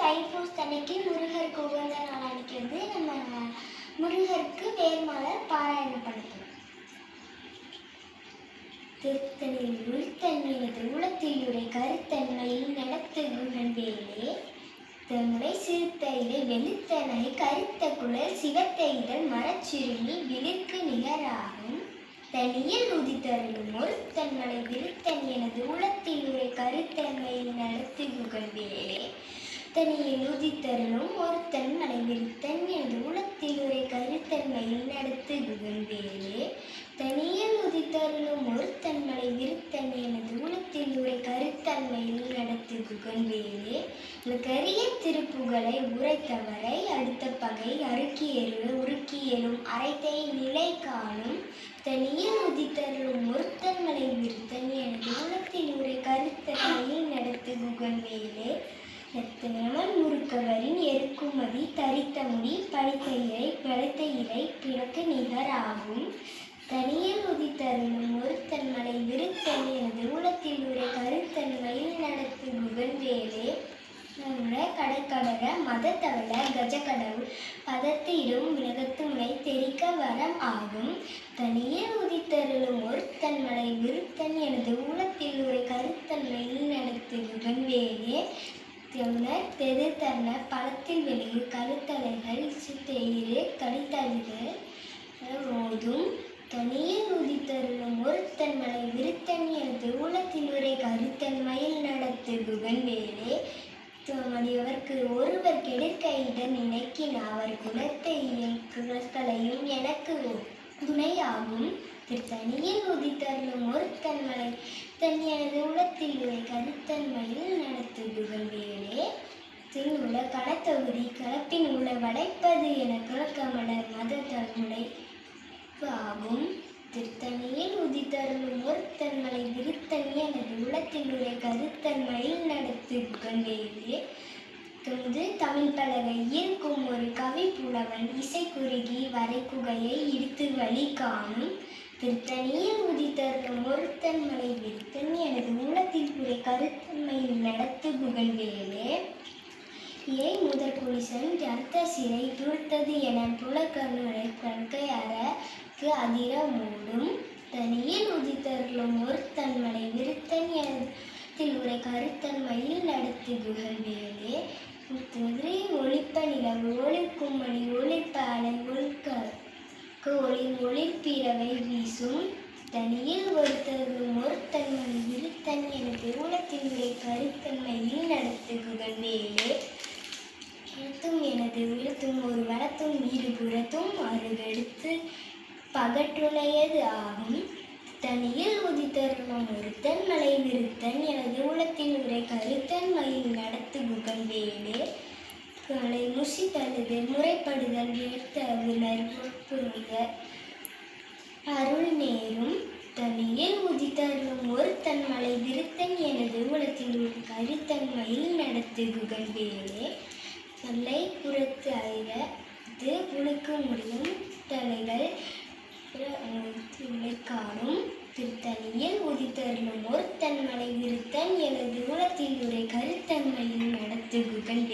தைப்பூசத்தன்னைக்கு முருகருக்கு உகந்த நாள் அன்னைக்கு வந்து நம்ம முருகருக்கு வேர்மலர் பாராயணம் பண்ணுறோம் திருத்தணில் உள்தன்மையது உளத்தில் கருத்தன்மையில் நடத்து குகன் வேலே. தன்னுடைய சிறுத்தையிலே வெளுத்தனை கருத்த குழல் சிவத்தைதல் மரச்சிறுமி விழுக்கு நிகராகும். தனியில் உதித்தருளும் ஒரு ஒருத்தன்மலை விருத்தன் எனது உளத்தில் கருத்தன்மையில் நடத்து குகன் வேலே தனியில் உதித்தருளும் ஒருத்தன் மலை விருத்தன் எனது உளத்தில் உரை கருத்தன்மையில் நடத்து குகன் தனியே தனியில் உதித்தருளும் ஒருத்தன் மலை விருத்தன் எனது உளத்தில் உரை கருத்தன்மையில் நடத்து குகன் வேலே கரிய திருப்புகளை உரைத்தவரை அடுத்த பகை அறுக்கியரு உருக்கியலும் அரைத்தை நிலை காணும். தனியில் உதித்தருளும் ஒருத்தன் மலை விருத்தன் எனது உளத்தில் உரை கருத்தன்மையில் நடத்து குகன் வேலே முறுக்கவரின் எருக்குமதி தரித்த முடி படித்த இலை பிழைத்த இலை பிணக்கு நிகர் ஆகும். தனியில் உதித்தருளும் ஒருத்தன் மலை விருத்தன் எனது உளத்தில் உரை கருத்தன்மையில் நடத்து குகன் வேலே நம்முடைய கடற்கடர மதத்தவள கஜகடவுள் பதத்திடும் விலகத்து முனை தெரிக்க வரம் ஆகும். தனியே உதித்தருளும் ஒருத்தன் மலை விருத்தன் எனது ஊலத்தில் ஒரு கருத்தன்மையில் நடத்து குகன் வேலே தியமுனர் பழத்தில் வெளியே கருத்தலைகள் சித்தெயிறு கடித்தழுகள் ஓதும் தனியே உதித்தருளும் ஒருத்தன் மலை விருத்தன் எனது உள்ளத்தில் உரை கருத்தன்மையில் நடத்து குகன் வேலே மடியவர்க்கு ஒருவர் கெடுக்கையிட நினைக்கின் அவர் குலத்தையும் குலக்களையும் எனக்கு துணையாகும் திருத்தனியில் உதித்தருளும் ஒருத்தன் மலை தன் எனது உலத்தில் உரை கருத்தன்மையில் நடத்துகுகள் வேலே திருமுல கடத்தொகுதி களத்தின் உள்ள வடைப்பது என குலக்கமலர் மத தன்முடை ஆகும் திருத்தணியில் உதித்தருளும் ஒருத்தன் மலை எனது உலத்தில் உரை கருத்தன்மையில் நடத்து புகழ்வேலே தொழுது தமிழ் பலகை இருக்கும் ஒரு கவி புலவன் இசை குறுகி வரை குகையை இடித்து வழி காணும். திருத்தணியில் உதித்தருளும் ஒருத்தன்மலை விருத்தன் எனது உள்ளத்தில் உரை கருத்தன்மையில் நடத்து புகழ்வேலே ஏய் முதற் குளிசன் ரத்த சிறை துருத்தது என புலக்கண்ணுரை கண்கை அறக்கு அதிர மூடும்? தனியில் உதித்தருளும் ஒருத்தன்மலை விருத்தன் எனத்தில் உரை கருத்தன்மையில் நடத்து புகழ்வேலே திரு ஒளிப்ப நிலவு ஒளிக்குமணி மணி ஒளிர்ப்ப ஒழுக்க ஒளி ஒளிர்ப்பிறவை வீசும். தனியில் ஒருத்தரும் ஒருத்தன் இருத்தன் என எனது கருத்தன்மையில் நடத்து புகழ்வேலே எழுத்தும் எனது விழுத்தும் ஒரு வளத்தும் இருபுறத்தும் அருகெடுத்து பகற்றுணையது ஆகும். தனியில் உதித்தருளும் ஒருத்தன் மலை விருத்தன் எனது உள்ளத்தில் உரை கருத்தன் மயில் நடத்து புகழ்வேலே வேலே களை முறைப்படுதல் ஏற்றவினர் புரிதல் அருள் நேரும். தனியில் உதித்தருளும் ஒரு தன்மலை விருத்தன் எனது உலத்தில் ஒரு கருத்தன்மையில் நடத்து புகழ் வேலே சொல்லை புறத்து ஐர இது முடியும். தலைகள் காணும் திருத்தனியில் உதித்தருளும் ஒரு தன்மலை விருத்தன் எனது உலத்தில் உரை கருத்தன்மையில் நடத்து குகன்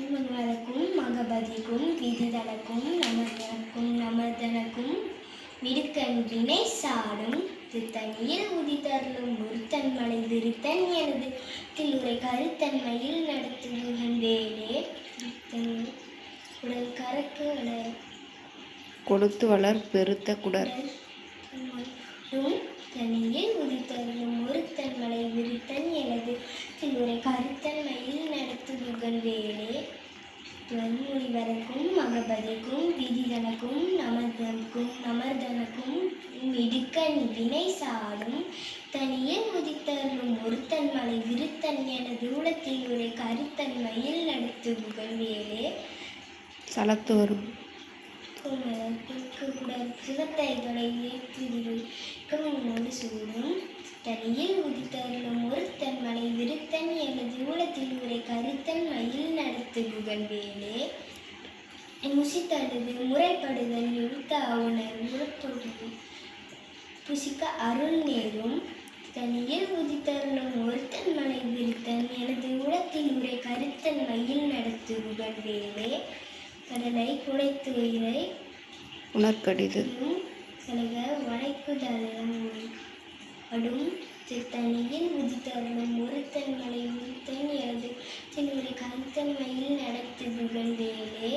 மங்களக்கும் மகபதிக்கும் விதிதலக்கும் நமதனக்கும் நமதனக்கும் விடுக்கன் வினை சாடும் திருத்தணியில் உதித்தருளும் ஒருத்தன் மலை விருத்தன் எனது தில்லுரை கருத்தன்மையில் நடத்துகுகன் வேலே. உடல் கறக்கு வளர். கொடுத்து வளர் பெருத்த குடர். தனியில் உதித்தருளும் ஒருத்தன் மலை விருத்தன் எனது தில்லுரை கருத்தன்மையில் நடத்துகுகன் வேலே. துவன்மொழிவரக்கும் மகபதிக்கும் விதிதனக்கும் நமதனுக்கும் நமர்தனுக்கும் மிடுக்க வினை சாடும் தனியில் உதித்தருளும் ஒருத்தன் மலை விருத்தன் எனது உள்ளத்தில் உரை கருத்தன்மையில் நடத்து புகழ் வேலே சலத்து வரும் சிவத்தைகளை ஏற்றுதிருக்கும் சூடும் தனியில் உதித்தருளும் ஒருத்தன் மலை விருத்தன் எனது உள்ளத்தில் உரை கருத்தன் மயில் நடத்து புகழ் வேலே முசித்தழுது முறைப்படுதல் எழுத்த உணர் உழப்பொழுது புசிக்க அருள் நேரும். தனியில் உதித்தருளும் ஒருத்தன் மலை விருத்தன். எனது உளத்தில் உரை கருத்தன்மையில் நடத்து வேலே. கடலை குடைத்து உயிரை உணர்கடிது சலக வளைக்குதலும் அடும் சித்தனியில் உதித்தருளும் ஒருத்தன் மலை உருத்தன் எனது சின்னுடைய கருத்தன்மையில் நடத்து வேலே.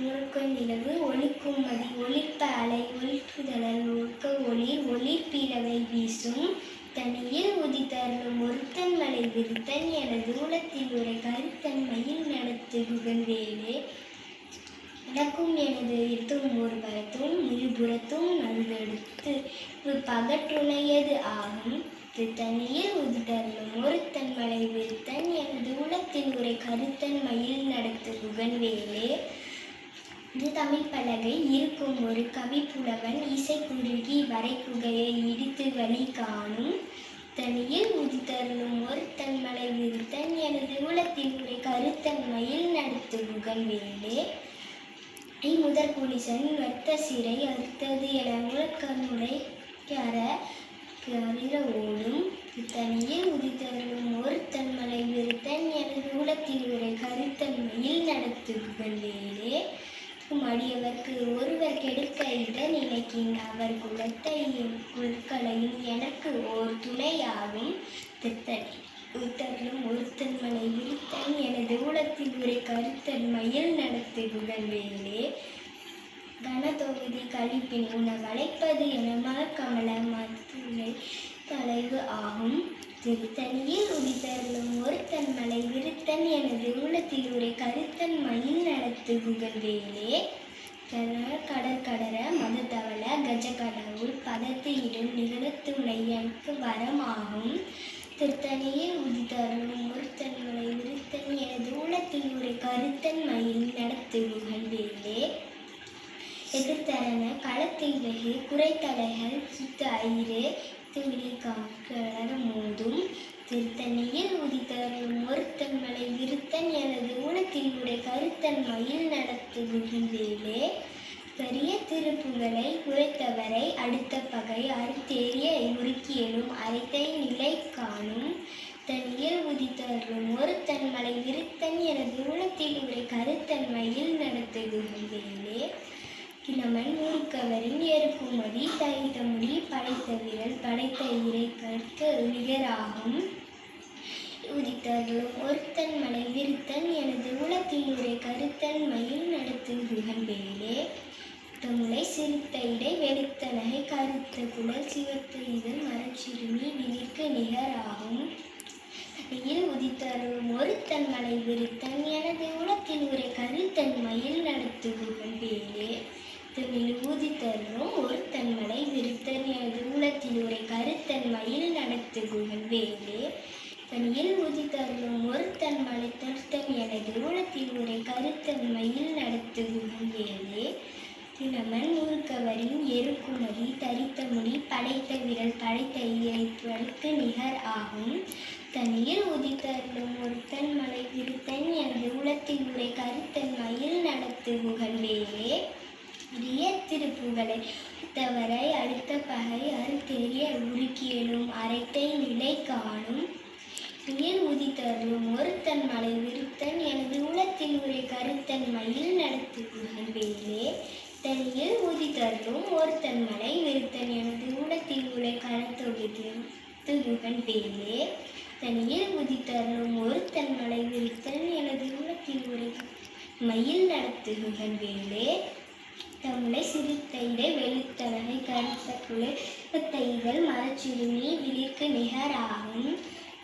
முழுக்க நிலவு ஒளிக்கும் மதி ஒளிப்ப அலை ஒளிக்குதலல் ஒழுக்க ஒளி ஒளிப்பீலவை வீசும். தனியில் உதித்தருளும் ஒருத்தன் மலை விருத்தன் எனது உலத்தில் உரை கருத்தன்மையில் நடத்து வேலே. நடக்கும் எனது எத்தும் ஒரு பரத்தும் இருபுறத்தும் நல்கெடுத்து பகற்றுணையது ஆகும். தனியில் உதித்தருளும் ஒருத்தன் மலை விருத்தன் எனது உலத்தின் உரை கருத்தன் மயில் நடத்து புகழ்வேலே இது தமிழ் பலகை இருக்கும் ஒரு கவிப்புலவன் இசை குறுகி வரைக்குகையை இடித்து வழி காணும். தனியில் உதித்தருளும் ஒரு தன்மலை விருத்தன் எனது உலத்தில் உரை கருத்தன்மையில் நடத்து புகழ்வேலே வேண்டே முதற் புலிசன் வர்த்த சிறை அறுத்தது என முழக்கமுறை கர கரிர ஓடும். தனியில் உதித்தருளும் ஒரு தன்மலை விருத்தன் எனது உலத்தில் உரை கருத்தன்மையில் நடத்துகளே அடியவர்க்கு ஒருவர் கெடுக்க இட நினைக்கின் அவர் குலத்தையும் குழுக்களையும் எனக்கு ஓர் துணையாகும் தித்தனி. உத்தரலும் ஒருத்தன்மனை மலை எனது ஊடத்தில் ஒரு கருத்தன் மயில் நடத்து புகழ்வேலே. கனதொகுதி கழிப்பின் உணவழைப்பது என மலக்கமல மதுரை தலைவு ஆகும். திருத்தணியில் உதித்தருளும் ஒருத்தன் மலை விருத்தன் எனது உலத்தில் உரை கருத்தன் மயில் நடத்து புகழ்வேலே. கடற்கடர மதத்தவள கஜகடவுள் பதத்து இடும் நிகழத்து எனக்கு வரமாகும் திருத்தணியில் உதித்தருளும் ஒருத்தன் மலை விருத்தன் எனது உலத்தில் உரை கருத்தன் மயில் நடத்து புகழ்வேலே. எதிர்த்தரன களத்தில் வெகு குறைத்தலைகள் சுத்த ஐரே துளி காக்கலர் மோதும். திருத்தணியில் உதித்தருளும் ஒருத்தன் மலை விருத்தன் எனது ஊனத்தில் உடைய கருத்தன் மயில் நடத்துகின்றேலே பெரிய திருப்புகளை குறைத்தவரை அடுத்த பகை அறுத்தேறிய உருக்கியலும் அரைத்தை நிலை காணும். தனியில் உதித்தரும் ஒருத்தன் மலை விருத்தன் எனது ஊனத்தில் உரை கருத்தன் மயில் நடத்துகின்றேலே கிழமன் ஊருக்கவரின் எருக்குமதி தைத்த முடி படைத்த விரல் படைத்த இறை கற்க நிகராகும் உதித்தர்களும் ஒருத்தன் மலை விருத்தன் எனது உலகில் உரை கருத்தன் மயில் நடத்துகுகன் வேலே தமிழை சிரித்த இடை வெளுத்த நகை கருத்த குடல் சிவத்த இதழ் மரச்சிறுமி விழிக்கு நிகராகும். தனியில் உதித்தருளும் ஒருத்தன் மலை விருத்தன் எனது உலத்தில் உரை கருத்தன் மயில் நடத்துகுகன் வேலே தமிழ் ஊதித்தருளும் ஒருத்தன் மலை விருத்தன் எனது உலத்தில் கருத்தன் மயில் நடத்துகுகன் வேலே தனியில் தரும் ஒருத்தன் மலை தருத்தன் எனது ஊழத்தில் ஒரு கருத்தன் மயில் நடத்துகுகன் வேலே தினமன் ஊர்க்கவரின் எருக்குமதி தரித்த முடி படைத்த விரல் படைத்த இறைக்கு நிகர் ஆகும். தனியில் உதித்தருளும் ஒருத்தன் மலை விருத்தன். எனது உலத்தில் உரை கருத்தன் மயில் நடத்து புகழ்வேலே உரிய திருப்புகளை தவறை அடுத்த பகை அறுத்தெறிய உருக்கியலும் அரைத்தை நிலை காணும். நீர் உதித்தருளும் ஒருத்தன் மலை விருத்தன். எனது உலத்தில் உரை கருத்தன். மயில் நடத்துகுகன் வேலே தனியில் உதித்தருளும் ஒருத்தன் மலை விருத்தன். எனது உலத்தில் உரை கரத்தொகுகன் வேலே தனியில் உதித்தருளும் ஒருத்தன் மலை விருத்தன். எனது உலத்தில் உரை மயில் நடத்துகுகன் வேலே தம்மை சிறுத்தைடை வெளுத்தவகை கருத்த குலை தைகள் மரச்சிறுமி விழிக்கு நிகராகும்.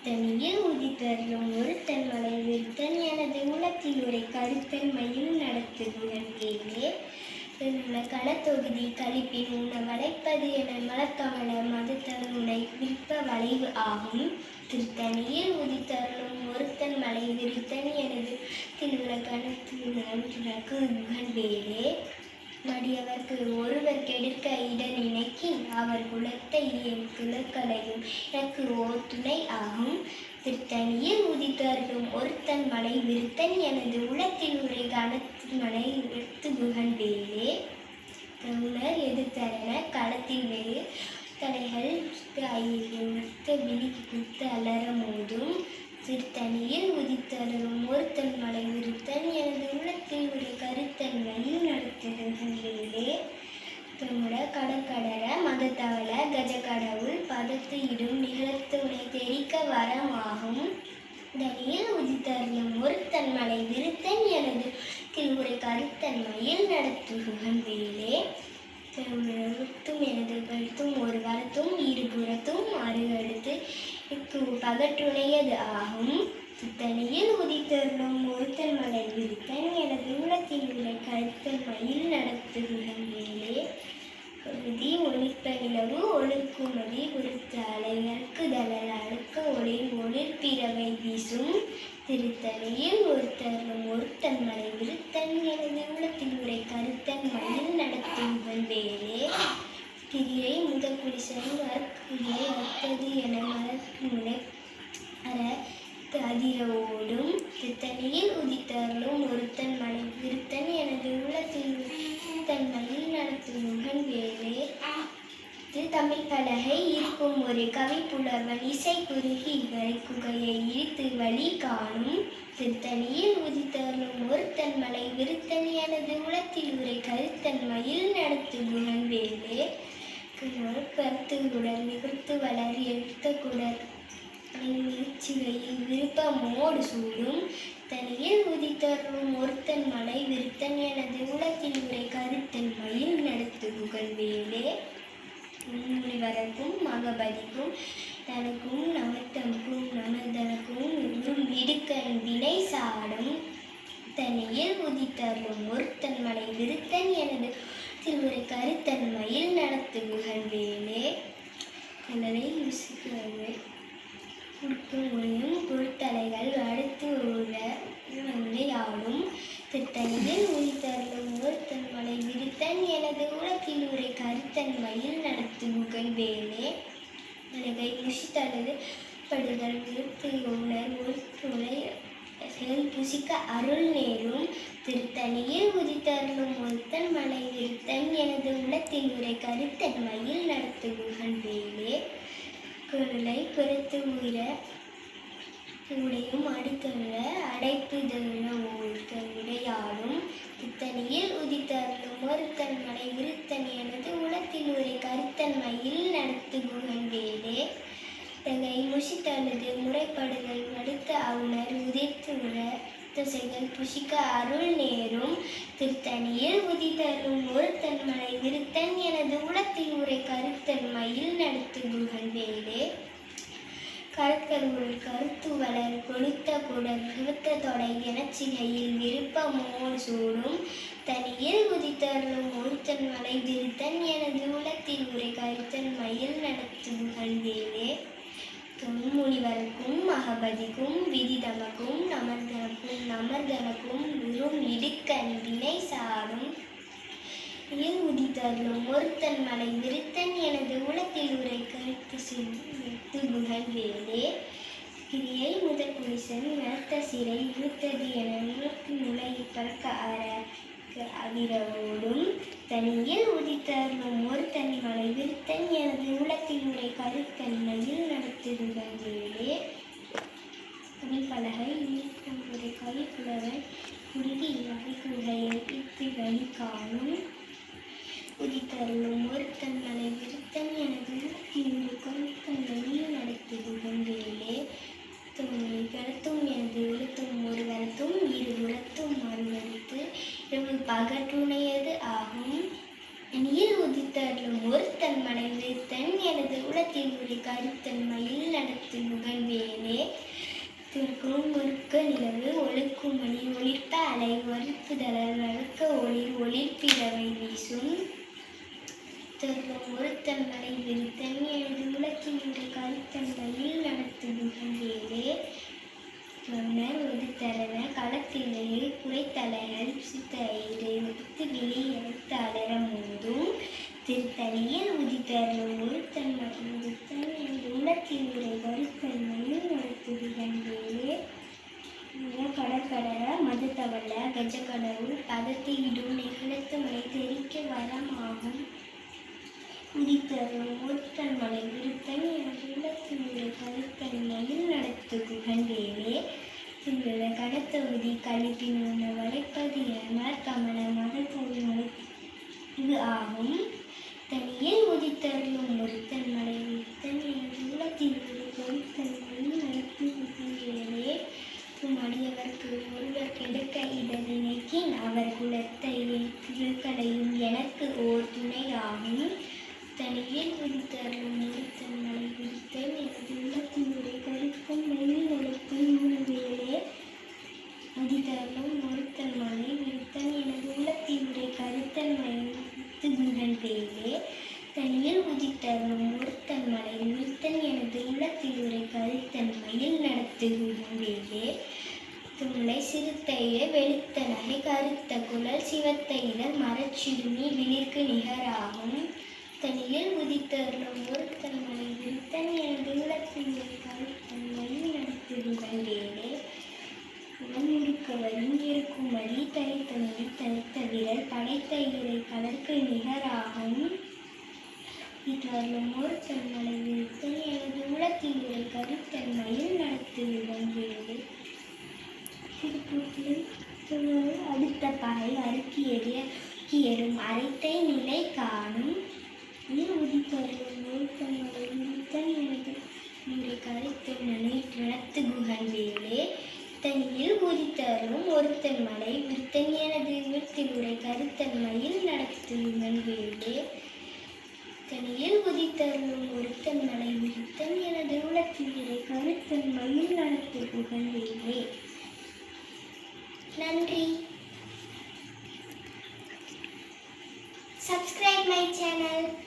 தனியில் உதித்தருளும் ஒரு தன்மலை விருத்தன் எனது உலத்தில் உரை கருத்தன் மயில் நடத்துகுகன் வேலே களத்தொகுதி கழிப்பின் உன்னை வளைப்பது என மலத்தவன மதுத்தனுடை விற்ப வளைவு ஆகும். திருத்தணியில் உதித்தருளும் ஒருத்தன் மலை விருத்தன் எனது திருவிழ கணக்கு முகன் வேலே மடியவர்க்கு ஒருவர் கெடுக்க இட நினைக்கின். அவர் குலத்தை என் குலக்களையும் எனக்கு ஓர் துணை ஆகும். திருத்தணியில் உதித்தருளும் ஒருத்தன் மலை விருத்தன் எனது உலத்தில் உரை கணத்து மலை விருத்து குகன் வேலே எதிர்த்தரன களத்தில் வேறு. தலைகள் ஐந்து விழி குத்து அலற மோதும். திருத்தணியில் உதித்தருளும் ஒருத்தன் மலை விருத்தன் எனது உள்ளத்தில் ஒரு கருத்தன்மையில் நடத்துகின்றே துமுட கடற்கடர மதத்தவள கஜகடவுள் பதத்து இடும் நிகழ்த்துணை தெரிக்க வரமாகும் தனியில் உதித்தருளும் ஒருத்தன் மலை விருத்தன் எனது திருவுரை கருத்தன்மையில் நடத்துகுகன் வேலே. எழுத்தும் எனது கருத்தும் ஒரு வரத்தும் இருபுறத்தும் அருகடுத்து இக்கு பகற்றுணையது ஆகும். சித்தனையில் உதித்தருளும் ஒருத்தன் மலை விருத்தன் எனது உள்ளத்தில் உள்ள கருத்தன்மையில் நடத்துகிற வேலே. விதி ஒளிர்த்த நிலவு ஒழுக்குமதி உருத்த அலையற்கு தளர் அடுக்க ஒளி ஒளிர் பிறவை வீசும் திருத்தலையில் ஒருத்தரும் ஒருத்தன் மலை விருத்தன் எனது உள்ளத்தில் உரை கருத்தன் மயில் நடத்தும் வேலே கிரியை முதல் குடிசன் வர்க்கிரியை அத்தது என மலர்க்கு முனை அற அதிர ஓடும் திருத்தலையில் உதித்தருளும் ஒருத்தன் மலை விருத்தன் எனது உள்ளத்தில் மயில் வேலே தமிழ் பலகை இருக்கும் ஒரு கவி புலவன் இசை குறுகி வரை குகையை இழுத்து வழி காணும். திருத்தணியில் உதித்தருளும் ஒருத்தன் மலை விருத்தன் எனது உளத்தில் உரை கருத்தன் மயில் நடத்து குணன் வேலே கருத்து குடர் நிகழ்த்து வளர் எழுத்த குடர் நீச்சிகையில் விருப்பமோடு சூடும். தனியில் உதித்தருளும் ஒருத்தன் மலை விருத்தன் எனது உலகில் உரை கருத்தன் மயில் நடத்து புகழ்வேலே முனிவரக்கும் மகபதிக்கும் தனக்கும் நமத்தனுக்கும் நமதனுக்கும் இன்னும் இடுக்கன் வினை சாடும். தனியில் உதித்தருளும் ஒருத்தன் மலை விருத்தன் எனது திருவுரை கருத்தன் மயில் நடத்து புகழ்வேலே வேலே கலரை ருசிக்கிறது குடுக்கும் புழுத்தலைகள் அடுத்து உள்ள விளையாடும் திருத்தணியில் உயிர்த்தருளும் ஒருத்தன் மலை விருத்தன் எனது உலகில் உரை கருத்தன் மயில் நடத்து முகல் வேலே அழகை புசித்தளது படுதல் விருத்து உணர் ஒருத்துணை செயல் புசிக்க அருள் நேரும். திருத்தணியில் உதித்தருளும் ஒருத்தன் மலை விருத்தன் எனது உள்ளத்தில் உரை கருத்தன் மயில் நடத்து வேலே குரலை பொறுத்து உயிர உடையும் அடுத்துள்ள அடைப்புதல ஓர்க்க விளையாடும் இத்தனையில் உதித்தருளும் ஒருத்தன் மலை இருத்தன் எனது உலத்தில் ஒரு கருத்தன்மையில் நடத்து குகன் வேலே தகை முசித்தழுது முறைப்படுதல் மடுத்த அவுணர் உதித்து உற திசைகள் புஷிக்க அருள் நேரும். திருத்தணியில் உதித்தரும் ஒருத்தன் மலை விருத்தன் எனது உலத்தில் உரை கருத்தன்மையில் நடத்து குகன் வேலே. கருத்தருள் கருத்து வளர் கொளுத்த குடல் விருத்த தொடை எனச்சிகையில் விருப்பமோடு சூடும். தனியில் உதித்தருளும் ஒருத்தன் மலை விருத்தன் எனது உலத்தில் உரை கருத்தன் மயில் நடத்துகள் வேலே. தொன்முனிவருக்கும் மகபதிக்கும் விதிதமக்கும் நமர்தனக்கும் நமர்தனக்கும் குரும் இடுக்கன் வினை சாடும் இல் உதித்தருளும் ஒருத்தன் மலை விருத்தன் எனது உலத்தில் உரை கருத்து சித்து புகழ் வேலே கிரியை முதற் புலிசன் நடத்த சிறை இழுத்தது என நுணுக்கு முளை பறக்க ஆற அதிரவோடும் தனியில் உதித்தருளும் ஒருத்தன் மலை விருத்தன் எனது உலத்தில் கருத்தன்மையில் நடத்திருந்தே வேலே. தமிழ் பலகை ஈர்க்கும் உரை குறுகி வகை குகையை இட்டு வழி காணும் உதித்தருளும் ஒருத்தன் மலை விருத்தன் எனது இன்று கருத்தன்மையில் நடத்துதுகள் வேலே கருத்தும் எனது எழுத்தும் ஒரு கருத்தும் இரு புறத்தும் மறுகருத்து இரவு பகற்றுணையது ஆகும். நீர் உதித்தருளும் ஒருத்தன் மனைவி தன் எனது உலத்தில் ஒரு கருத்தன்மையில் நடத்து முகழ்வேனே. திருக்கும் முறுக்க நிலவு ஒழுக்கும் மணி ஒளிர்த்த அலை வறுப்புதலர் வழக்க ஒளி ஒளிர்ப்பிறவை வீசும். திருக்கும் ஒருத்தன் மலை விருத்தன் எனது உலக்கின் ஒரு கருத்தன்மையில் நடத்து முகழ்வேனே. மன்னர் ஒரு தரன களத்திலேயே குறைத்தலைகள் சித்தையிலே உடுத்து விழி எடுத்து அலர மோதும் திருத்தணியில் உதித்தருளும் ஒருத்தன் உதித்தன் எனது உள்ளத்தில் உரை வருத்தன்மையில் நடத்துகிறேன் கடற்கடர மதுத்தவள கஜக்கடவுள் பதத்தை இடும் நிகழத்து மலை தெரிக்க வரமாகும் உதித்தருளும் ஒருத்தன் மலை விருத்தன் எனது உள்ளத்தில் உரை கருத்தன் மயில் நடத்து புகழ்வேலே சிங்கள கடத்தொகுதி கழிப்பின் உண்ண வளைப்பது என கமல மகள் போல் இது ஆகும். தனியில் உதித்தருளும் ஒருத்தன் மலை விருத்தன் எனது உள்ளத்தில் உரை கருத்தன் மயில் நடத்து புகழ்வேலே உம் ஒருவர் கெடுக்க இடவினைக்கின் அவர் குலத்தை திருக்கடையும் எனக்கு ஓர் துணையாகும் தனியில் விடுத்தருளும் நிறுத்தன் மலை எனது உள்ளத்தினுடைய கருத்தன் மயில் நடத்து வேலே அதிதருளும் ஒருத்தன் மலை எனது உள்ளத்தினுடைய கருத்தன் பேரே தனியில் உதித்தருளும் ஒருத்தன் மலை எனது உள்ளத்தினுடைய கருத்தன் மயில் நடத்து குகன் துளை சிறுத்தையே வெளுத்த நகை கருத்த குழல் சிவத்த மரச்சிறுமி விழிற்கு நிகராகும். தனியில் உதித்தருளும் ஒருத்தன் மலை விருத்தன் எனது உள்ளத்தில் ஒரு கருத்தன் மயில் வழி வேலே உடம்பிருக்கவரும் இருக்கும்படி தனித்த நொடி தனித்த விரல் படைத்த இறை கடற்கு நிகராகும். இதருளும் ஒருத்தன் மலை விருத்தன் எனது உள்ளத்தில் ஒரு கருத்தன் மயில் நடத்துகின்ற வேலே அடுத்த பகை அறுக்கியது அறுக்கியரும் அரைத்தை நிலை காணும். நீர் உதித்தருளும் நடத்து குகன் தனியில் ஒருத்தன் மலை விருத்தன் எனது. விருத்தில் கருத்தன் மயில் நடத்து தனியில் உதித்தருளும் ஒருத்தன் மலை விருத்தன் எனது. கருத்தன் மயில் நடத்து குகன் வேலே நன்றி. Subscribe my channel.